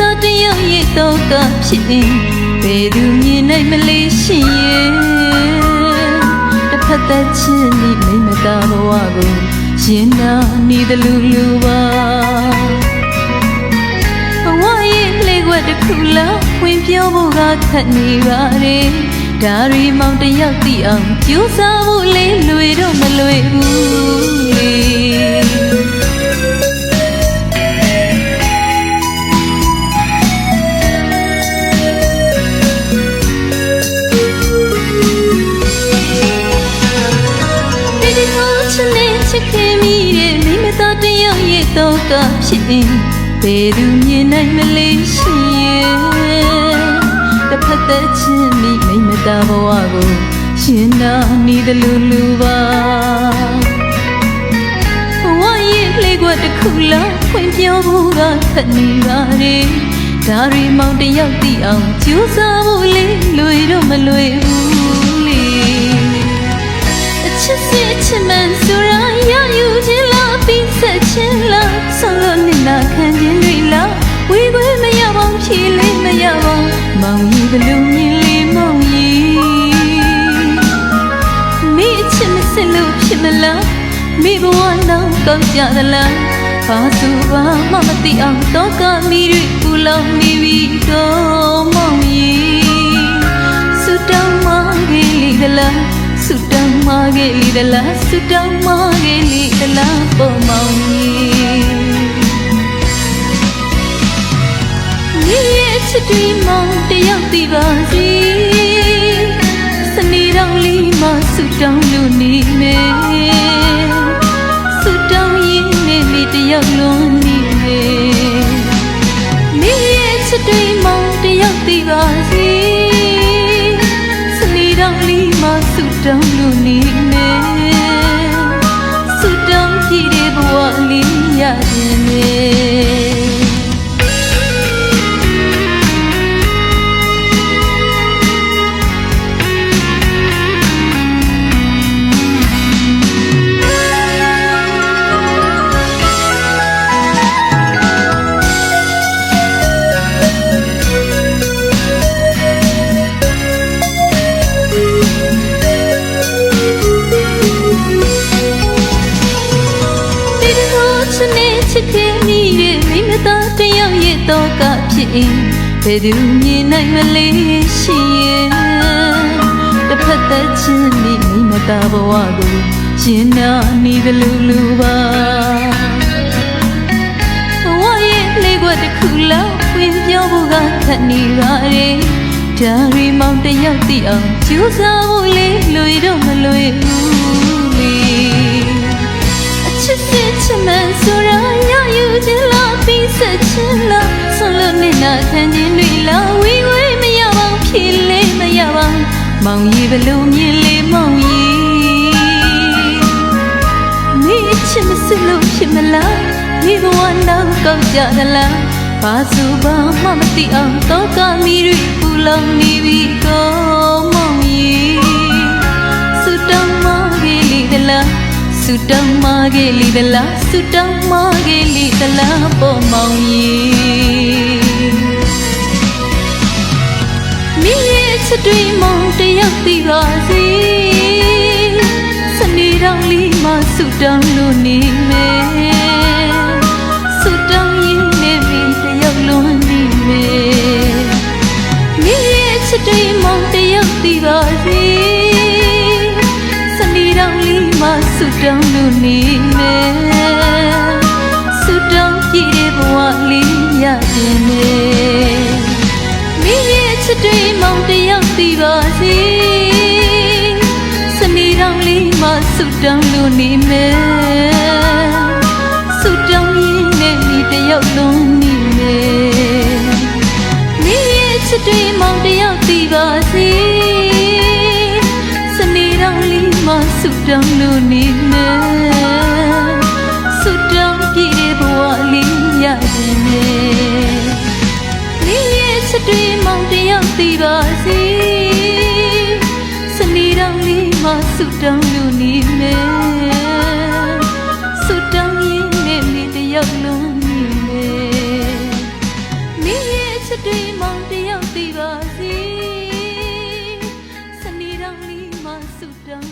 သားတယောက်ရဲ့တော့ကဖြစ်ရင်ဘယ်သူမြင်နိုင်မလေးရှင်ရဲ့တစ်ဖက်သက်ချင်းဒီမိမသားဘဝကိုရှင်နာနေတယ်လူလူပါဘဝရဲ့လှေခွက်တစ်ခုလောက်ဝင်ပြောဖို့ကခက်နေပါလေဒါရီမောင်တယောက်သိအောင်ကြိုးစားဖို့လေးလွေတော့မလွေဘူးလေ ကဖြစ်ရင်ဘယ်သူမြင်နိုင်မလေးရှင်ရဲ့တစ်ဖက်သက်ချင်းမိမိမသားဘဝကိုရှင်နာနေတယ်လူလူပါဘဝရဲ့လေကွက်တစ်ခုလောက်ဖွင့်ပြောဖို့ကခက်နေပါလေဒါရီမောင်တယောက်သိအောင်ကြိုးစားဖို့လေလွေတော့မလွေဘူးလေအချစ်စစ်အချစ်မှန် တော့ကြသလားဘာသူဘာမှမသိအောင်တော့ကမိရိပူလောင်နေပြီတော့မောင်ကြီးစွတ်တောင်းမခဲ့လေသလားစွတ်တောင်းမခဲ့လေသလားစွတ်တောင်းမခဲ့လေသလားပေါ်မောင်ကြီးမိရဲ့ချစ်တွေမောင်တယောက်သိပါစီစနေတော့လေးမှစွတ်တောင်းလို့နေ တော့ကဖြစ်ရင်ဘယ်သူမြင်နိုင်မလေးရှင်ရဲ့တစ်ဖက်သက်ချင်းမိမိမသားဘဝကိုရှင်နာနေတယ်လူလူပါဘဝရဲ့လေကွက်တစ်ခုလောက်ဝင်ပြောဖို့ကခက်နေပါလေဒါရီမောင်တယောက်သိအောင်ကြိုးစားဖို့လေးလွေတော့မလွေ င်ရီဘလူမြင်လေးမုံရီမိချင်မစလို့ဖြစ်မလားမိဘဝနောက်ကောက်ကြသလားဘာစုဘာမှမသိအောင်တော့ကမီရီပူလောင်နေပြီကောမုံရီစူတောင်းမကြီးလီသလားစူတောင်းမကြီးလီသလားစူတောင်းမကြီးလီသလားပေါ်မောင်ရီချစ်တွေမုံတရ သိပါစေစနေတော်လေးမှာဆုတောင်းလို့နေမယ်ဆုတောင်းရင်နေပြီတယောက်လုံးနေမယ်မိရဲ့ချစ်တွေမောင်တယောက်သိပါစေစနေတော်လေးမှာဆုတောင်းလို့နေ မှာဆုတောင်းလို့နေမယ်ဆုတောင်းရင်နဲ့မိတယောက်လုံးနေမယ်မိရဲ့ချစ်တွေမောင်တယောက်သိပါစေစနေတော်လေးမှာဆုတောင်းလို့နေမယ်ဆုတောင်းပြည့်တဲ့ဘဝလေးရခြင်းနဲ့ you've done.